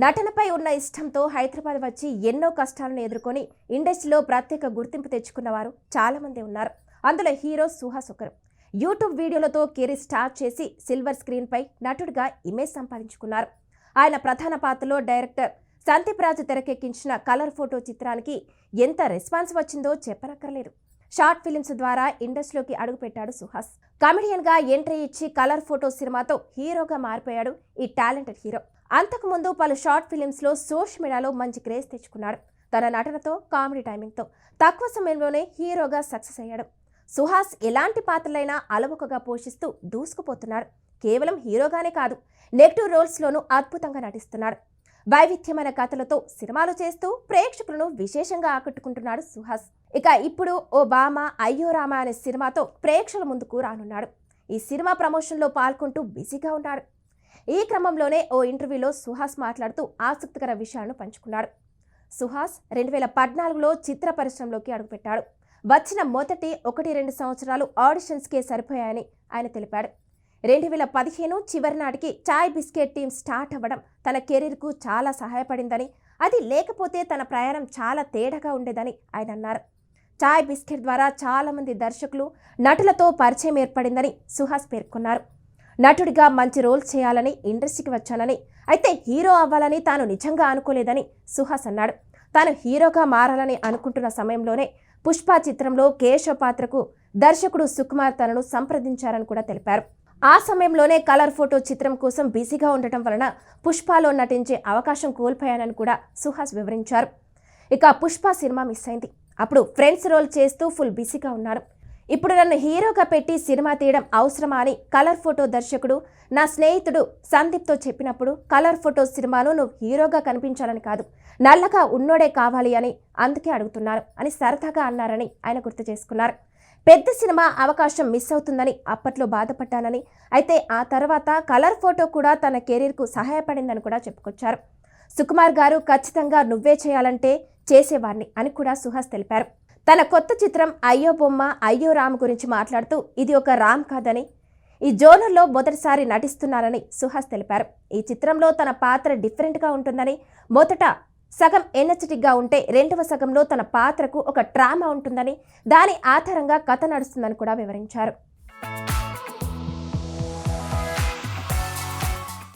నటనపై ఉన్న ఇష్టంతో హైదరాబాద్ వచ్చి ఎన్నో కష్టాలను ఎదుర్కొని ఇండస్ట్రీలో ప్రత్యేక గుర్తింపు తెచ్చుకున్నవారు చాలామంది ఉన్నారు. అందులో హీరో సుహాస్ ఒకరు. యూట్యూబ్ వీడియోలతో కెరీర్ స్టార్ట్ చేసి సిల్వర్ స్క్రీన్పై నటుడిగా ఇమేజ్ సంపాదించుకున్నారు. ఆయన ప్రధాన పాత్రలో డైరెక్టర్ సందీప్ రాజు తెరకెక్కించిన కలర్ ఫోటో చిత్రానికి ఎంత రెస్పాన్స్ వచ్చిందో చెప్పనక్కర్లేదు. షార్ట్ ఫిలిమ్స్ ద్వారా ఇండస్ట్రీలోకి అడుగుపెట్టాడు సుహాస్. కమెడియన్గా ఎంట్రీ ఇచ్చి కలర్ ఫోటో సినిమాతో హీరోగా మారిపోయాడు ఈ టాలెంటెడ్ హీరో. అంతకుముందు పలు షార్ట్ ఫిలిమ్స్లో సోషల్ మీడియాలో మంచి క్రేజ్ తెచ్చుకున్నాడు. తన నటనతో కామెడీ టైమింగ్తో తక్కువ సమయంలోనే హీరోగా సక్సెస్ అయ్యాడు. సుహాస్ ఎలాంటి పాత్రలైనా అలవకగా పోషిస్తూ దూసుకుపోతున్నాడు. కేవలం హీరోగానే కాదు నెగిటివ్ రోల్స్లోనూ అద్భుతంగా నటిస్తున్నాడు. వైవిధ్యమైన కథలతో సినిమాలు చేస్తూ ప్రేక్షకులను విశేషంగా ఆకట్టుకుంటున్నాడు సుహాస్. ఇక ఇప్పుడు ఓ బామ అయ్యో రామ అనే సినిమాతో ప్రేక్షకుల ముందుకు రానున్నాడు. ఈ సినిమా ప్రమోషన్లో పాల్గొంటూ బిజీగా ఉన్నాడు. ఈ క్రమంలోనే ఓ ఇంటర్వ్యూలో సుహాస్ మాట్లాడుతూ ఆసక్తికర విషయాలను పంచుకున్నాడు. సుహాస్ రెండు వేల పద్నాలుగులో చిత్ర పరిశ్రమలోకి అడుగుపెట్టాడు. వచ్చిన మొదటి ఒకటి రెండు సంవత్సరాలు ఆడిషన్స్కే సరిపోయాయని ఆయన తెలిపాడు. రెండు వేల పదిహేను చివరి నాటికి చాయ్ బిస్కెట్ టీం స్టార్ట్ అవ్వడం తన కెరీర్కు చాలా సహాయపడిందని అది లేకపోతే తన ప్రయాణం చాలా తేడాగా ఉండేదని ఆయన అన్నారు. చాయ్ బిస్కెట్ ద్వారా చాలామంది దర్శకులు నటులతో పరిచయం ఏర్పడిందని సుహాస్ పేర్కొన్నారు. నటుడిగా మంచి రోల్ చేయాలని ఇండస్ట్రీకి వచ్చానని అయితే హీరో అవ్వాలని తాను నిజంగా అనుకోలేదని సుహాస్ అన్నాడు. తాను హీరోగా మారాలని అనుకుంటున్న సమయంలోనే పుష్ప చిత్రంలో కేశవ పాత్రకు దర్శకుడు సుకుమార్ తనను సంప్రదించారని కూడా తెలిపారు. ఆ సమయంలోనే కలర్ ఫోటో చిత్రం కోసం బిజీగా ఉండటం వలన పుష్పలో నటించే అవకాశం కోల్పోయానని కూడా సుహాస్ వివరించారు. ఇక పుష్ప సినిమా మిస్ అయింది. అప్పుడు ఫ్రెండ్స్ రోల్ చేస్తూ ఫుల్ బిజీగా ఉన్నారు. ఇప్పుడు నన్ను హీరోగా పెట్టి సినిమా తీయడం అవసరమా అని కలర్ ఫోటో దర్శకుడు నా స్నేహితుడు సందీప్తో చెప్పినప్పుడు కలర్ ఫోటో సినిమాలో నువ్వు హీరోగా కనిపించాలని కాదు నల్లగా ఉన్నోడే కావాలి అని అందుకే అడుగుతున్నారు అని సరదాగా అన్నారని ఆయన గుర్తు చేసుకున్నారు. పెద్ద సినిమా అవకాశం మిస్ అవుతుందని అప్పట్లో బాధపడ్డానని అయితే ఆ తర్వాత కలర్ ఫోటో కూడా తన కెరీర్కు సహాయపడిందని కూడా చెప్పుకొచ్చారు. సుకుమార్ గారు ఖచ్చితంగా నువ్వే చేయాలంటే చేసేవాడిని అని కూడా సుహాస్ తెలిపారు. తన కొత్త చిత్రం అయ్యో బొమ్మ అయ్యో రామ్ గురించి మాట్లాడుతూ ఇది ఒక రామ్ కాదని ఈ జోనర్లో మొదటిసారి నటిస్తున్నారని సుహాస్ తెలిపారు. ఈ చిత్రంలో తన పాత్ర డిఫరెంట్గా ఉంటుందని మొదట సగం ఎనర్జెటిక్గా ఉంటే రెండవ సగంలో తన పాత్రకు ఒక ట్రామా ఉంటుందని దాని ఆధారంగా కథ నడుస్తుందని కూడా వివరించారు.